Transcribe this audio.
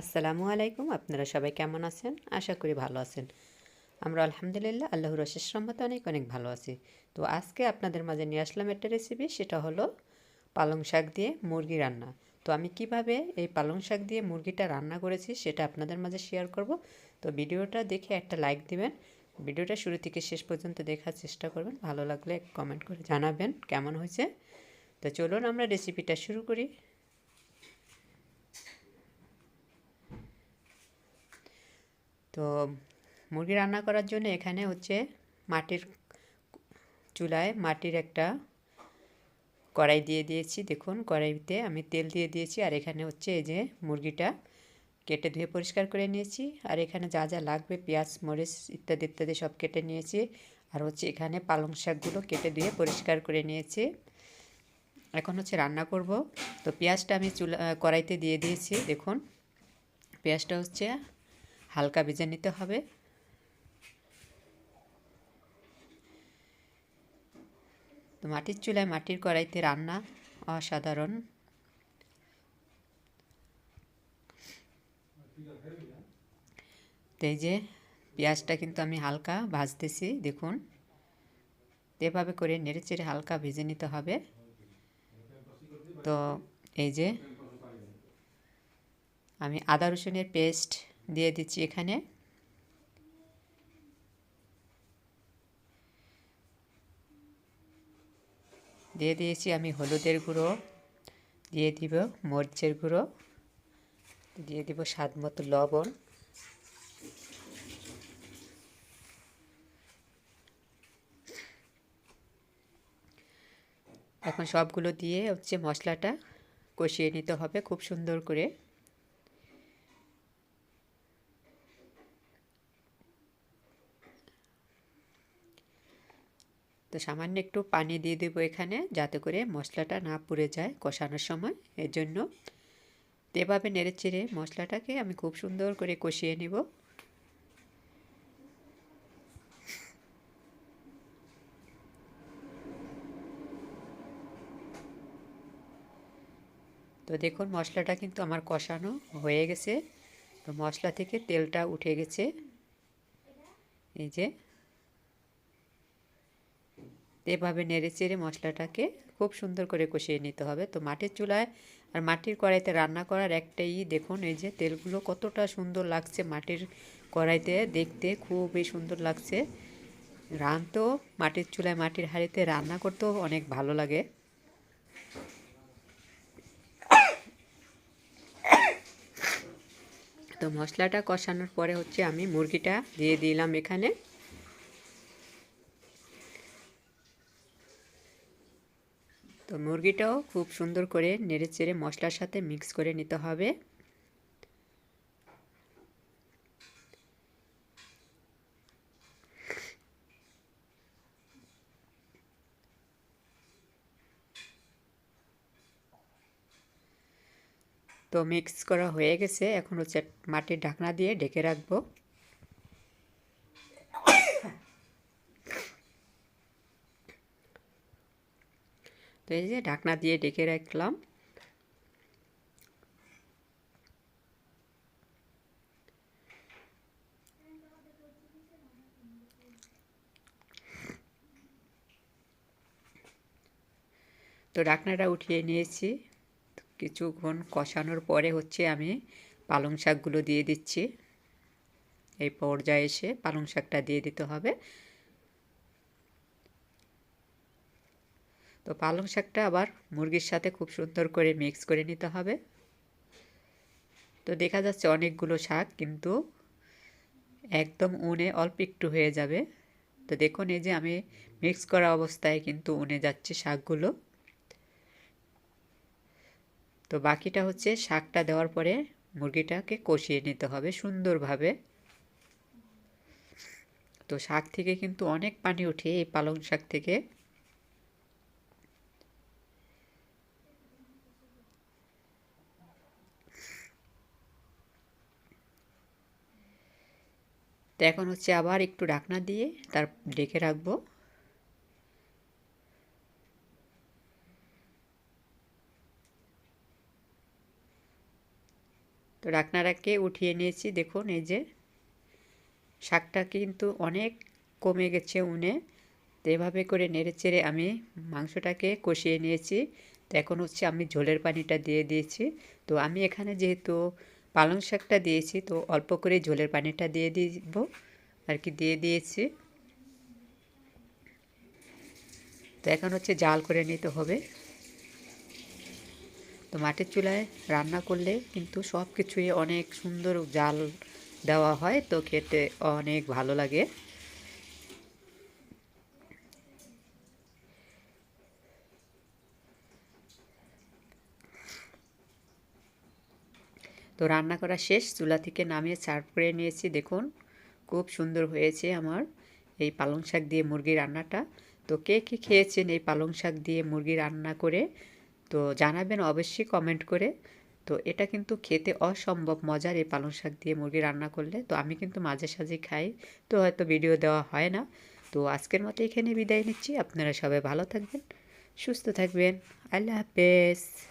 আসসালামু আলাইকুম, আপনারা সবাই কেমন আছেন? আশা করি ভালো আছেন। আমরা আলহামদুলিল্লাহ আল্লাহর অশেষ রহমতে অনেক অনেক ভালো আছি। তো আজকে আপনাদের মাঝে নিয়ে আসলাম একটা রেসিপি সেটা হলো পালং শাক দিয়ে মুরগি রান্না। তো আমি কীভাবে এই পালং শাক দিয়ে মুরগিটা রান্না করেছি, সেটা আপনাদের মাঝে শেয়ার করব। তো ভিডিওটা দেখে একটা লাইক দিবেন। ভিডিওটা শুরু থেকে শেষ পর্যন্ত দেখার চেষ্টা করবেন। ভালো লাগলে কমেন্ট করে জানাবেন কেমন হয়েছে। তো চলুন আমরা রেসিপিটা শুরু করি। তো মুরগি রান্না করার জন্য এখানে হচ্ছে মাটির চুলায় মাটির একটা কড়াই দিয়ে দিয়েছি। দেখুন, কড়াইতে আমি তেল দিয়ে দিয়েছি আর এখানে হচ্ছে এই যে মুরগিটা কেটে ধুয়ে পরিষ্কার করে নিয়েছি। আর এখানে যা যা লাগবে, পেঁয়াজ, মরিচ ইত্যাদি ইত্যাদি সব কেটে নিয়েছি। আর হচ্ছে এখানে পালং শাকগুলো কেটে ধুয়ে পরিষ্কার করে নিয়েছি। এখন হচ্ছে রান্না করব। তো পেঁয়াজটা আমি চুলা, কড়াইতে দিয়ে দিয়েছি। দেখুন, পেঁয়াজটা হচ্ছে হালকা ভেজে নিতে হবে। তো মাটির চুলায় মাটির কড়াইতে রান্না অসাধারণ। তো এই যে পেঁয়াজটা কিন্তু আমি হালকা ভাজতেছি, দেখুন। এভাবে করে নেড়ে চেড়ে হালকা ভেজে নিতে হবে। তো এই যে আমি আদা রসুনের পেস্ট দিয়ে দিচ্ছি এখানে। দিয়ে দিয়েছি আমি হলুদের গুঁড়ো, দিয়ে দিব মরিচের গুঁড়ো, দিয়ে দিব স্বাদ মতো লবণ। এখন সবগুলো দিয়ে হচ্ছে মশলাটা কষিয়ে নিতে হবে খুব সুন্দর করে। তো সামান্য একটু পানি দিয়ে দেবো এখানে যাতে করে মশলাটা না পুড়ে যায় কষানোর সময়। এর জন্য এভাবে নেড়ে চেড়ে মশলাটাকে আমি খুব সুন্দর করে কষিয়ে নিব। তো দেখুন মশলাটা কিন্তু আমার কষানো হয়ে গেছে। তো মশলা থেকে তেলটা উঠে গেছে। এই যে এভাবে নেড়ে চেড়ে মশলাটাকে খুব সুন্দর করে কষিয়ে নিতে হবে। তো মাটির চুলায় আর মাটির কড়াইতে রান্না করার একটাই দেখুন, এই যে তেলগুলো কতটা সুন্দর লাগছে মাটির কড়াইতে দেখতে, খুবই সুন্দর লাগছে। রান তো মাটির চুলায় মাটির হাঁড়িতে রান্না করতেও অনেক ভালো লাগে। তো মশলাটা কষানোর পরে হচ্ছে আমি মুরগিটা দিয়ে দিলাম এখানে। তো মুরগিটাও খুব সুন্দর করে নেড়ে চেড়ে মশলার সাথে মিক্স করে নিতে হবে। তো মিক্স করা হয়ে গেছে। এখন হচ্ছে মাটির ঢাকনা দিয়ে ঢেকে রাখব। তো এই যে ঢাকনা দিয়ে ডেকে রাখলাম। তো ঢাকনাটা উঠিয়ে নিয়েছি। কিছুক্ষণ কষানোর পরে হচ্ছে আমি পালং শাকগুলো দিয়ে দিচ্ছি। এই পর্যায়ে এসে পালং শাকটা দিয়ে দিতে হবে। তো পালং শাকটা আবার মুরগির সাথে খুব সুন্দর করে মিক্স করে নিতে হবে। তো দেখা যাচ্ছে অনেকগুলো শাক কিন্তু একদম উনে অল্প একটু হয়ে যাবে। তো দেখুন এই যে আমি মিক্স করা অবস্থায় কিন্তু উনে যাচ্ছে শাকগুলো। তো বাকিটা হচ্ছে শাকটা দেওয়ার পরে মুরগিটাকে কষিয়ে নিতে হবে সুন্দরভাবে। তো শাক থেকে কিন্তু অনেক পানি ওঠে এই পালং শাক থেকে। তো এখন হচ্ছে আবার একটু ঢাকনা দিয়ে তার ডেকে রাখব। তো ডাকনাটাকে উঠিয়ে নিয়েছি, দেখুন এই যে। শাকটা কিন্তু অনেক কমে গেছে উনে। তো এভাবে করে নেড়ে চেড়ে আমি মাংসটাকে কষিয়ে নিয়েছি। তো এখন হচ্ছে আমি ঝোলের পানিটা দিয়ে দিয়েছি। তো আমি এখানে যেহেতু পালং শাকটা দিয়েছি, তো অল্প করে ঝোলের পানিটা দিয়ে দিব, আর কি দিয়ে দিয়েছি। তো এখন হচ্ছে জাল করে নিতে হবে। তো মাটির চুলায় রান্না করলে কিন্তু সব কিছুই অনেক সুন্দর জাল দেওয়া হয়, তো খেতে অনেক ভালো লাগে। তো রান্না করা শেষ, চুলা থেকে নামিয়ে সার্ভ করে নিয়েছি, দেখুন। খুব সুন্দর হয়েছে আমার এই পালং শাক দিয়ে মুরগি রান্নাটা। তো কে কে খেয়েছেন এই পালং শাক দিয়ে মুরগি রান্না করে? তো জানাবেন অবশ্যই কমেন্ট করে। তো এটা কিন্তু খেতে অসম্ভব মজার এই পালং শাক দিয়ে মুরগি রান্না করলে। তো আমি কিন্তু মাঝে সাঝে খাই, তো হয়তো ভিডিও দেওয়া হয় না। তো আজকের মতো এখানে বিদায় নিচ্ছি। আপনারা সবাই ভালো থাকবেন, সুস্থ থাকবেন। আল্লাহ হাফেজ।